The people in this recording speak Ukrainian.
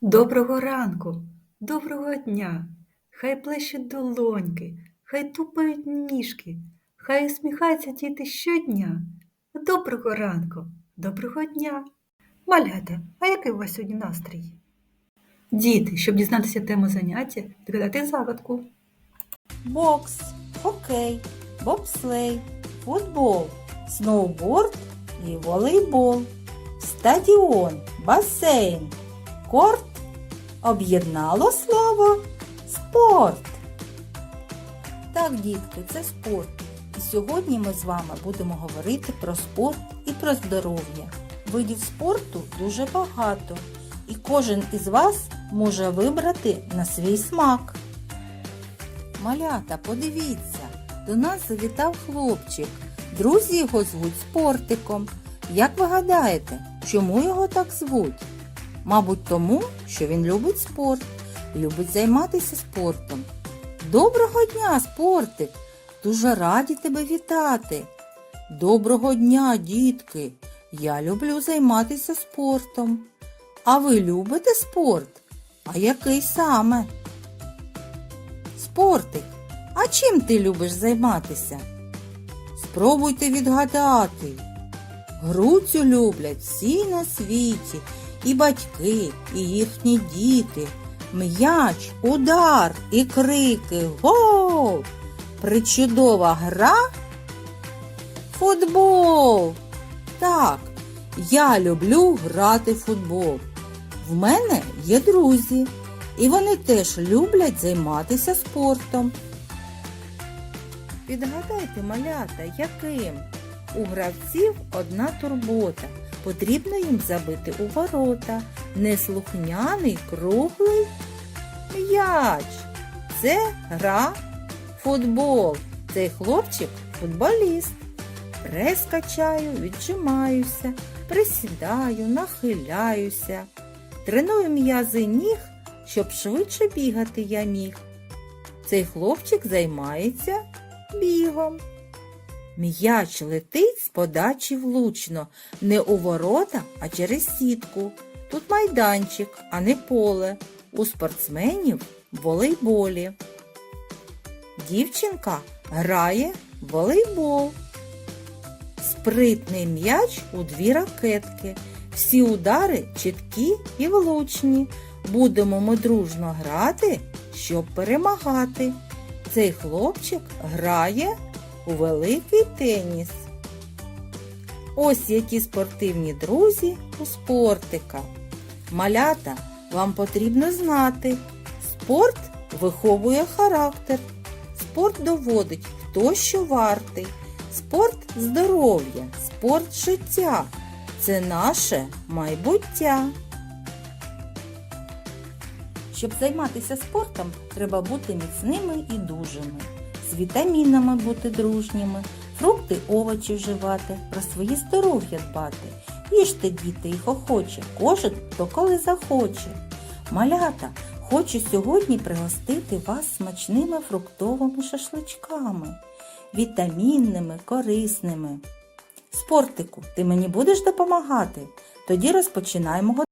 Доброго ранку, доброго дня, хай плещуть долоньки, хай тупають ніжки, хай усміхаються діти щодня. Доброго ранку, доброго дня. Малята, а який у вас сьогодні настрій? Діти, щоб дізнатися тему заняття, відгадати загадку. бокс, хокей, бобслей, футбол, сноуборд і волейбол, стадіон, басейн, корт об'єднало слово спорт. Так, дітки, це спорт. І сьогодні ми з вами будемо говорити про спорт і про здоров'я. Видів спорту дуже багато, і кожен із вас може вибрати на свій смак. Малята, подивіться, до нас завітав хлопчик. Друзі його звуть Спортиком. Як ви гадаєте, чому його так звуть? Мабуть, тому, що він любить спорт, любить займатися спортом. Доброго дня, спортик! Дуже раді тебе вітати. Доброго дня, дітки! Я люблю займатися спортом. А ви любите спорт? А який саме? Спортик, а чим ти любиш займатися? Спробуйте відгадати. Гру цю люблять всі на світі, і батьки, і їхні діти. М'яч, удар і крики Гол! Причудова гра футбол. Так, я люблю грати в футбол. В мене є друзі, і вони теж люблять займатися спортом. Підгадайте, малята, яким? У гравців одна турбота. Потрібно їм забити у ворота. Неслухняний круглий м'яч. Це гра футбол. Цей хлопчик футболіст. Прес качаю, віджимаюся, присідаю, нахиляюся. Треную м'язи ніг, щоб швидше бігати я міг. Цей хлопчик займається бігом. М'яч летить з подачі влучно, не у ворота, а через сітку. Тут майданчик, а не поле. У спортсменів волейболі. Дівчинка грає в волейбол. Спритний м'яч у дві ракетки. Всі удари чіткі і влучні. Будемо ми дружно грати, щоб перемагати. Цей хлопчик грає великий теніс. Ось які спортивні друзі у спортика. Малята, вам потрібно знати. Спорт виховує характер. Спорт доводить, хто що вартий. Спорт здоров'я, спорт життя. Це наше майбуття. Щоб займатися спортом, треба бути міцними і дужими, з вітамінами бути дружніми, фрукти, овочі вживати, про своє здоров'я дбати. Їжте, діти, їх охоче, кожен хто коли захоче. Малята, хочу сьогодні пригостити вас смачними фруктовими шашличками, вітамінними, корисними. Спортику, ти мені будеш допомагати? Тоді розпочинаємо